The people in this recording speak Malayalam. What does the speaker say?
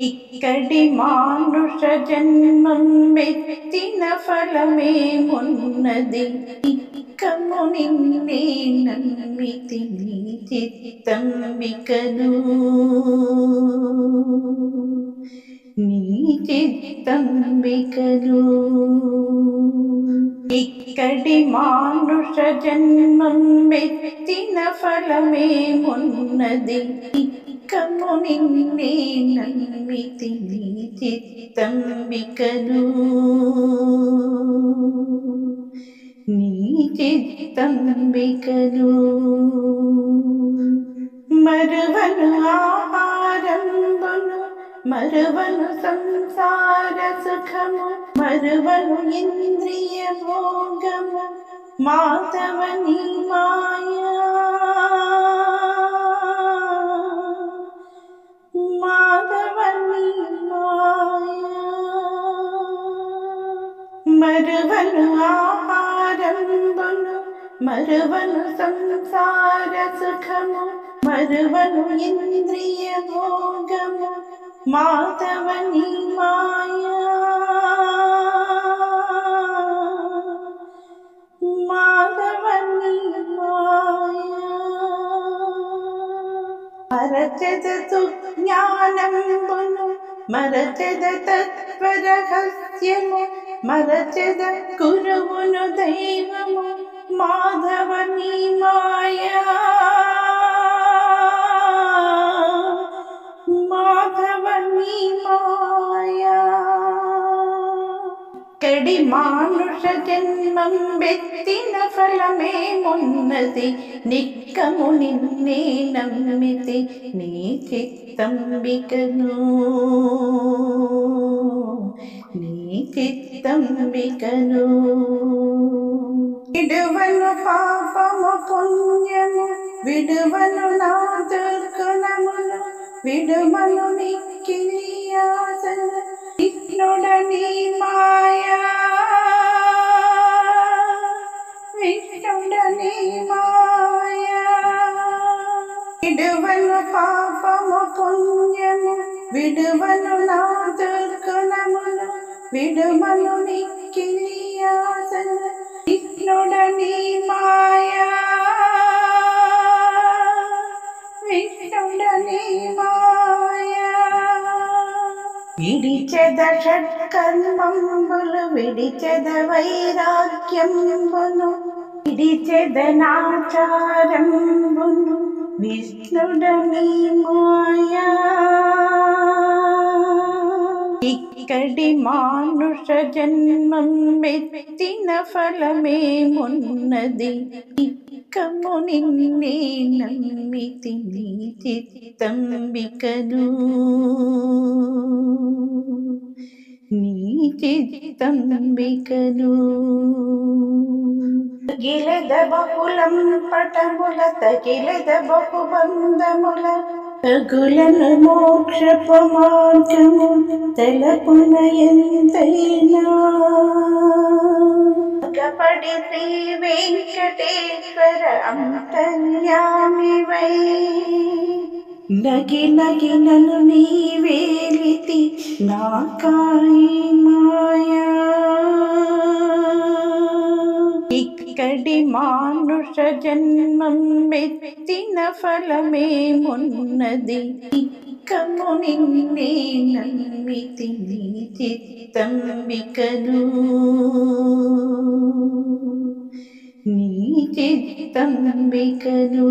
ఇక్కడి మానుష జన్మమెత్తిన ఫలమేమున్నది ఇక్కముని నమ్మితి నీ చిత్తం వికను చిత్తంబికను ఇక్కడి మానుష జన్మం మెచ్చిన ఫలమేమున్నది ఇక్కము నిన్నే నమ్మితి నీ చిత్తంబికను నీ చిత్తంబికను మరువను मरुवनु संसारसुखमु मरुवनु इन्द्रियभोगमु मातवनि माया। माधवनि माया। मरुवनु आहारम्बुनु मरुवनु संसारसुखमु मरुवनु इन्द्रियभोगमु മാധവനിൽ മായ. മാധവനിൽ മായ. മരച്ചതു ജ്ഞാനം പുനു മരച്ചത തത്വരഹസ്യമു കുരുവുനു ദൈവമു മാധവനിൽ മായ. എടി മാനുഷ ജന്മം വെത്തിന ഫലമേ മുന്നതി. നിക്കമുണിന്നേ നമ്മിതി നീ ചിത്തംബികനു. നീ ചിത്തംബികനു. വിടുവനു പാപമു പുണ്യము വിടുവനു നാദർക്കണമുను വിടുമനു മിക്കിലിയാസന నిక్కిని ఆసన విష్ణుడని మాయా విష్ణుడని మాయా విడువను పాపము పుణ్యము విడువను నా ഇടിച്ചത് ഷഡ്കർമ്മമ്പുലു വിടിച്ചത വൈരാഗ്യംബുലു ഇടിച്ചത നാചാരംബുലു വിഷ്ണുടമീ മായ ഇക്കടി മാനുഷ ജന്മം എത്തിന ഫലമേ മുന്നതി నిక్కము నిన్నే నమ్మితి నీతి తంబికను. నీతి తంబికను. గిలద బహులం పటముల తగిలద బహుబంధముల. తగులను మోక్షపు మార్గము తలపున ఎంతైన పడి శ్రీ వెంకటేశ్వర అంతర్యామివై. నగి నగి నను నీ వేలితి నా కాయి మాయా ఇక్కడి మానుష జన్మం మెత్తిన ఫలమే మున్నది. ఇక్కము నిన్నే నమ్మితి నీ చిత్తంబికను నీ చిత్తంబికను